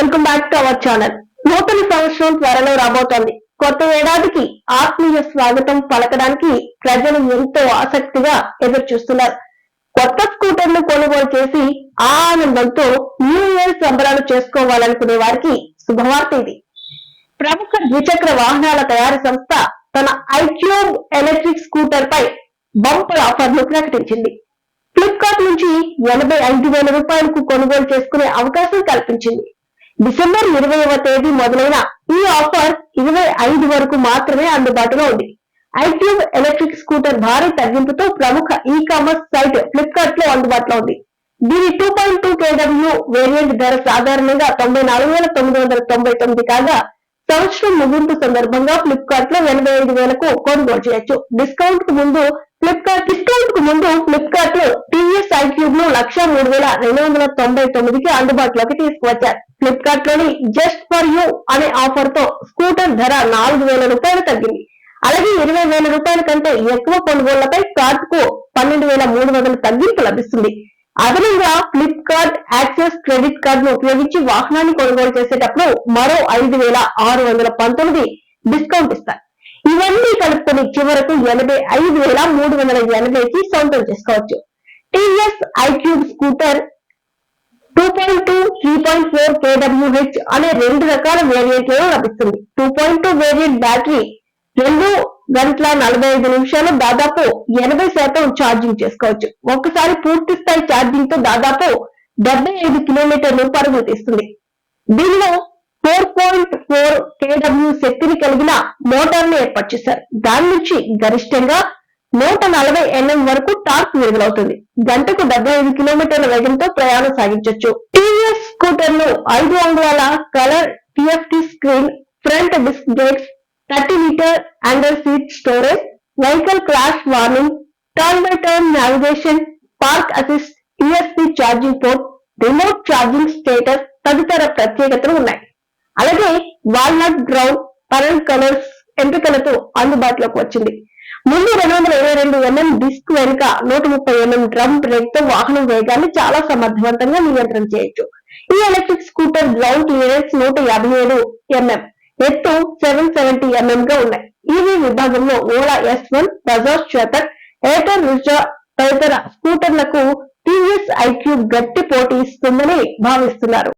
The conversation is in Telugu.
Welcome back to our channel. నూతన సంవత్సరం త్వరలో రాబోతోంది. కొత్త ఏడాదికి ఆత్మీయ స్వాగతం పలకడానికి ప్రజలు ఎంతో ఆసక్తిగా ఎదురు చూస్తున్నారు కొత్త స్కూటర్లు కొనుగోలు చేసి ఆ ఆనందంతో న్యూ ఇయర్ సంబరాలు చేసుకోవాలనుకునే వారికి శుభవార్త ఇది. ప్రముఖ ద్విచక్ర వాహనాల తయారీ సంస్థ తన ఐక్యూబ్ ఎలక్ట్రిక్ స్కూటర్ పై బంపర్ ఆఫర్ను ప్రకటించింది. ఫ్లిప్కార్ట్ నుంచి ఎనభై ఐదు వేల రూపాయలకు కొనుగోలు చేసుకునే అవకాశం కల్పించింది. డిసెంబర్ ఇరవైవ తేదీ మొదలైన ఈ ఆఫర్ ఇరవై ఐదు వరకు మాత్రమే అందుబాటులో ఉంది. ఐక్యూబ్ ఎలక్ట్రిక్ స్కూటర్ భారీ తగ్గింపుతో ప్రముఖ ఈ కామర్స్ సైట్ ఫ్లిప్కార్ట్లో అందుబాటులో ఉంది. దీని two point two KW variant ధర సాధారణంగా తొంభై నాలుగు వేల తొమ్మిది వందల తొంభై తొమ్మిది కాగా సంవత్సరం ముగింపు సందర్భంగా ఫ్లిప్కార్ట్లో ఎనభై ఐదు వేలకు కొనుగోలు చేయొచ్చు. డిస్కౌంట్కు ముందు ఫ్లిప్కార్ట్ డిస్కౌంట్కు ముందు ఫ్లిప్కార్ట్లో టీవీఎస్ ఐక్యూబ్ను లక్ష మూడు వేల రెండు వందల తొంభై తొమ్మిదికి అందుబాటులోకి తీసుకువచ్చారు. ఫ్లిప్కార్ట్లోని జస్ట్ ఫర్ యూ అనే ఆఫర్తో స్కూటర్ ధర నాలుగు వేల రూపాయలు తగ్గింది. అలాగే ఇరవై వేల రూపాయల కంటే ఎక్కువ కొనుగోళ్ళపై కార్డ్కు పన్నెండు వేల మూడు వందల తగ్గింపు లభిస్తుంది. అదనంగా ఫ్లిప్కార్ట్ యాక్సెస్ క్రెడిట్ కార్డ్ను ఉపయోగించి వాహనాన్ని కొనుగోలు చేసేటప్పుడు మరో ఐదు వేల ఆరు వందల పంతొమ్మిది డిస్కౌంట్ ఇస్తారు. ఇవన్నీ కలుపుకొని చివరకు ఎనభై ఐదు వేల మూడు వందల ఎనభైకి సొంతం చేసుకోవచ్చు. TVS iQube scooter two point two three point four కేడబ్ల్యూహెచ్ అనే రెండు రకాల వేరియంట్లలో లభిస్తుంది. Two point two variant battery రెండు గంటల నలభై ఐదు నిమిషాలు దాదాపు ఎనభై శాతం ఛార్జింగ్ చేసుకోవచ్చు. ఒక్కసారి పూర్తి స్థాయి ఛార్జింగ్తో దాదాపు డెబ్బై ఐదు కిలోమీటర్లు పరుగులు తీస్తుంది. దీనిలో ఫోర్ పాయింట్ ఫోర్ కేడబ్ల్యూ శక్తిని కలిగిన మోటార్ను ఏర్పాటు చేశారు. దాని నుంచి గరిష్టంగా నూట నలభై ఎన్ఎం వరకు టార్క్ విడుదలవుతుంది. గంటకు డెబ్బై ఐదు కిలోమీటర్ల వేగంతో ప్రయాణం సాగించవచ్చు టీఎస్ స్కూటర్ను ఐదు అంగుళాల colour TFT screen front disc brakes thirty litre under seat storage vehicle crash warning turn by turn navigation park assist USB charging port remote charging status తదితర ప్రత్యేకతలు ఉన్నాయి. అలాగే వాల్నట్ బ్రౌన్ పరల్ కలర్స్ ఎంపికలతో అందుబాటులోకి వచ్చింది. ముందు రెండు వందల ఇరవై రెండు ఎంఎం డిస్క్ వెనుక నూట ముప్పై ఎంఎం డ్రమ్ బ్రేక్తో వాహనం వేగాన్ని చాలా సమర్థవంతంగా నియంత్రణ చేయొచ్చు. ఈ ఎలక్ట్రిక్ స్కూటర్ గ్రౌండ్ క్లియరెన్స్ నూట యాభై ఏడు ఎంఎం ఎత్తు సెవెన్ సెవెంటీ ఎంఎం గా ఉన్నాయి. ఈవీ విభాగంలో ఓలా ఎస్ వన్ బజాజ్ చేతక్ ఎయిర్టెల్ రిజా తదితర స్కూటర్లకు టీవీఎస్ ఐక్యూ గట్టి పోటీ ఇస్తుందని భావిస్తున్నారు.